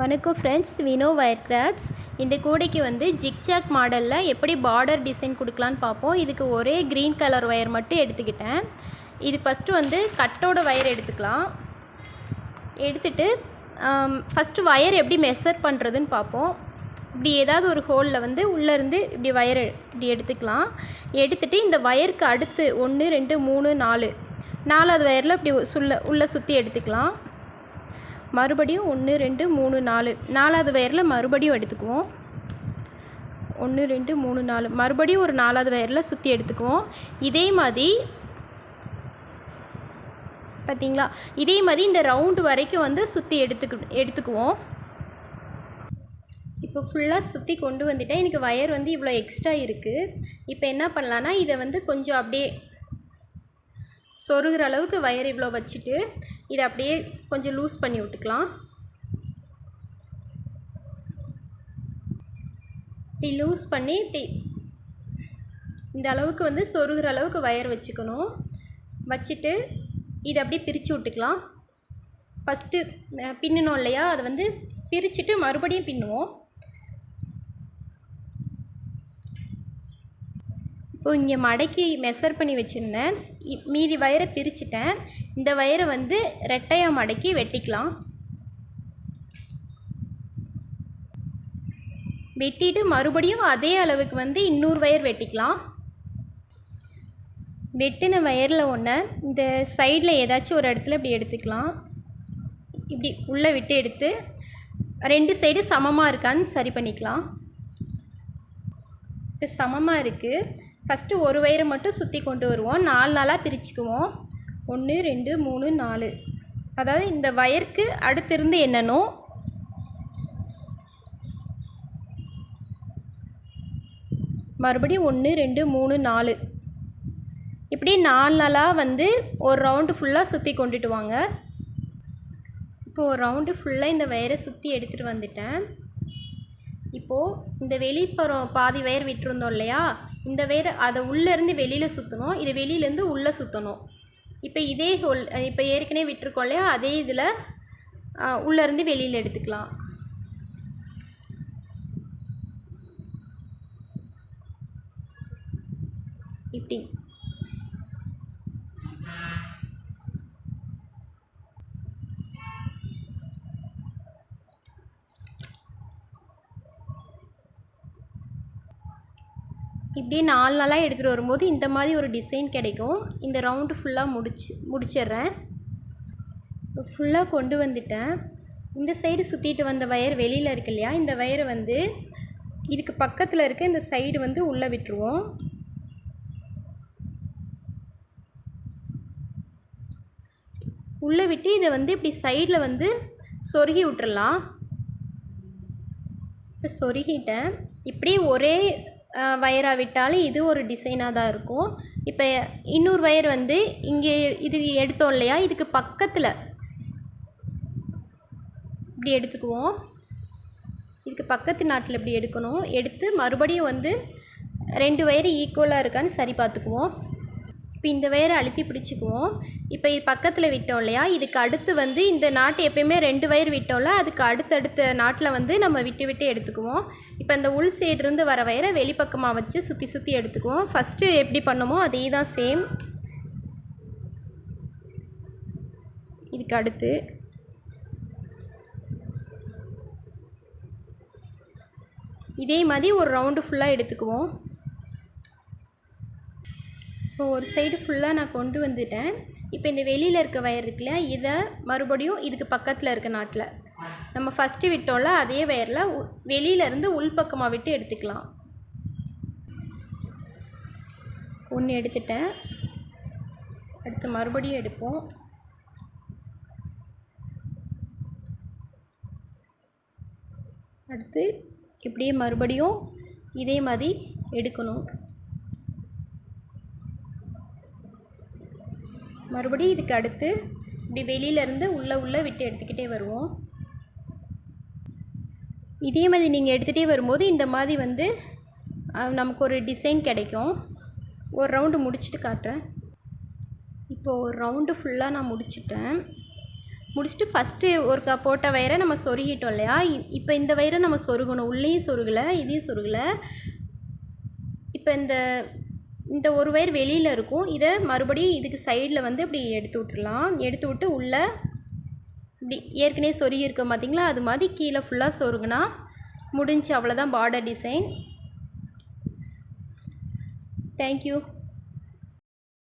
வணக்கம் friends Vino wire crafts இந்த கூடைக்கு வந்து ஜிக்ஜாக் மாடலில் எப்படி பார்டர் டிசைன் கொடுக்கலான்னு பார்ப்போம். இதுக்கு ஒரே க்ரீன் கலர் ஒயர் மட்டும் எடுத்துக்கிட்டேன். இது ஃபஸ்ட்டு வந்து கட்டோட ஒயர் எடுத்துக்கலாம். எடுத்துட்டு ஃபஸ்ட்டு ஒயர் எப்படி மெஷர் பண்ணுறதுன்னு பார்ப்போம். இப்படி ஏதாவது ஒரு ஹோலில் வந்து உள்ளேருந்து இப்படி ஒயர் இப்படி எடுத்துக்கலாம். எடுத்துகிட்டு இந்த ஒயருக்கு அடுத்து ஒன்று ரெண்டு மூணு நாலு. நாலாவது ஒயரில் இப்படி சுள்ள உள்ளே சுற்றி எடுத்துக்கலாம். மறுபடியும் ஒன்று ரெண்டு மூணு நாலு. நாலாவது வயரில் மறுபடியும் எடுத்துக்குவோம். ஒன்று ரெண்டு மூணு நாலு. மறுபடியும் ஒரு நாலாவது வயரில் சுற்றி எடுத்துக்குவோம். இதே மாதிரி பார்த்தீங்களா இதே மாதிரி இந்த ரவுண்டு வரைக்கும் வந்து சுற்றி எடுத்துக்கு எடுத்துக்குவோம். இப்போ ஃபுல்லாக சுற்றி கொண்டு வந்துட்டேன். எனக்கு வயர் வந்து இவ்வளோ எக்ஸ்ட்ரா இருக்குது இப்போ என்ன பண்ணலான்னா இதை வந்து கொஞ்சம் அப்படியே சொருகிற அளவுக்கு வயர் இவ்வளோ வச்சுட்டு இதை அப்படியே கொஞ்சம் லூஸ் பண்ணி விட்டுக்கலாம். இப்படி லூஸ் பண்ணி இப்படி இந்த அளவுக்கு வந்து சொருகிற அளவுக்கு வயர் வச்சுக்கணும். வச்சுட்டு இதை அப்படியே பிரித்து விட்டுக்கலாம். ஃபஸ்ட்டு பின்னணும் இல்லையா? அதை வந்து பிரிச்சுட்டு மறுபடியும் பின்னுவோம். இப்போ இங்கே மடக்கி மெஷர் பண்ணி வச்சுருந்தேன். இ- மீதி வயரை பிரிச்சுட்டேன். இந்த வயரை வந்து ரெட்டையாக மடக்கி வெட்டிக்கலாம். வெட்டிட்டு மறுபடியும் அதே அளவுக்கு வந்து இன்னொரு வயர் வெட்டிக்கலாம். வெட்டின வயரில் ஒன்று இந்த சைடில் ஏதாச்சும் ஒரு இடத்துல இப்படி எடுத்துக்கலாம். இப்படி உள்ளே விட்டு எடுத்து ரெண்டு சைடு சமமாக இருக்கான்னு சரி பண்ணிக்கலாம். இப்போ சமமாக இருக்குது ஃபஸ்ட்டு ஒரு வயரை மட்டும் சுற்றி கொண்டு வருவோம். நாலு நாளாக பிரிச்சுக்குவோம். ஒன்று ரெண்டு மூணு நாலு. அதாவது இந்த வயருக்கு அடுத்திருந்து என்னென்னும் மறுபடியும் ஒன்று ரெண்டு மூணு நாலு. இப்படி நாலு நாளாக வந்து ஒரு ரவுண்டு ஃபுல்லாக சுற்றி கொண்டுட்டு வாங்க. இப்போ ஒரு ரவுண்டு ஃபுல்லாக இந்த வயரை சுற்றி எடுத்துகிட்டு வந்துட்டேன். இப்போது இந்த வெளிப்புறம் பாதி வயர் விட்டுருந்தோம் இல்லையா? இந்த வயர் அதை உள்ளேருந்து வெளியில் சுற்றணும் இது வெளியிலேருந்து உள்ளே சுற்றணும் இப்போ இதே ஹோல் இப்போ ஏற்கனவே விட்டுருக்கோம் இல்லையா? அதே இதில் உள்ளேருந்து வெளியில் எடுத்துக்கலாம். இப்படி. இப்படியே நாலு நாளாக எடுத்துகிட்டு வரும்போது இந்த மாதிரி ஒரு டிசைன் கிடைக்கும். இந்த ரவுண்டு ஃபுல்லாக முடிச்சு முடிச்சிடுறேன். ஃபுல்லாக கொண்டு வந்துட்டேன். இந்த சைடு சுற்றிட்டு வந்த வயர் வெளியில் இருக்கு இல்லையா? இந்த வயரை வந்து இதுக்கு பக்கத்தில் இருக்க இந்த சைடு வந்து உள்ளே விட்டுருவோம். உள்ளே விட்டு இதை வந்து இப்படி சைடில் வந்து சொருகி விட்டுறலாம். இப்போ சொருகிட்டேன். இப்படி ஒரே வயராக விட்டாலும் இது ஒரு டிசைனாக தான் இருக்கும். இப்போ இன்னொரு வயர் வந்து இங்கே இது எடுத்தோம் இல்லையா? இதுக்கு பக்கத்தில். இப்படி எடுத்துக்குவோம். இதுக்கு பக்கத்து நாட்டில் இப்படி எடுக்கணும். எடுத்து மறுபடியும் வந்து ரெண்டு வயர் ஈக்குவலாக இருக்கான்னு சரி பார்த்துக்குவோம். இப்போ இந்த வயரை அழுத்தி பிடிச்சிக்குவோம். இப்போ இது பக்கத்தில் விட்டோம் இல்லையா? இதுக்கு அடுத்து வந்து இந்த நாட்டு எப்பயுமே ரெண்டு வயர் விட்டோம்ல அதுக்கு அடுத்தடுத்த நாட்டில் வந்து நம்ம விட்டு விட்டு எடுத்துக்குவோம். இப்போ இந்த உள் சைடுலேருந்து வர வயரை வெளிப்பக்கமாக வச்சு சுற்றி சுற்றி எடுத்துக்குவோம். ஃபஸ்ட்டு எப்படி பண்ணுமோ அதே தான் சேம் இதுக்கு அடுத்து. இதே மாதிரி ஒரு ரவுண்டு ஃபுல்லாக எடுத்துக்குவோம். இப்போ ஒரு சைடு ஃபுல்லாக நான் கொண்டு வந்துட்டேன். இப்போ இந்த வெளியில் இருக்க வயர் இருக்குல்ல இதை மறுபடியும் இதுக்கு பக்கத்தில் இருக்க நாட்டில். நம்ம ஃபஸ்ட்டு விட்டோம்ல அதே வயரில் வெளியிலேருந்து உள்பக்கமாக விட்டு எடுத்துக்கலாம். ஒன்று எடுத்துட்டேன். அடுத்து மறுபடியும் எடுப்போம். அடுத்து இப்படியே மறுபடியும் இதே மாதிரி எடுக்கணும். மறுபடியும் இதுக்கு அடுத்து இப்படி வெளியிலேருந்து உள்ளே உள்ளே விட்டு எடுத்துக்கிட்டே வருவோம். இதே மாதிரி நீங்கள் எடுத்துகிட்டே வரும்போது இந்த மாதிரி வந்து நமக்கு ஒரு டிசைன் கிடைக்கும். ஒரு ரவுண்டு முடிச்சுட்டு காட்டுறேன். இப்போது ஒரு ரவுண்டு ஃபுல்லாக நான் முடிச்சிட்டேன். முடிச்சுட்டு ஃபஸ்ட்டு ஒருக்கா போட்ட வயரை நம்ம சொருகிட்டோம் இல்லையா? இப்போ இந்த வயரை நம்ம சொருகணும். உள்ளேயும் சொருகலை இதையும் சொருகலை. இப்போ இந்த இந்த ஒரு வயர் வெளியில் இருக்கும். இதை மறுபடியும் இதுக்கு சைடில் வந்து இப்படி எடுத்து விட்டுடலாம் எடுத்து விட்டு உள்ளே இப்படி ஏற்கனவே சொருகி இருக்க பார்த்தீங்களா? அது மாதிரி கீழே ஃபுல்லாக சொருகுனா முடிஞ்சு. அவ்வளோதான் பார்டர் டிசைன் தேங்க்யூ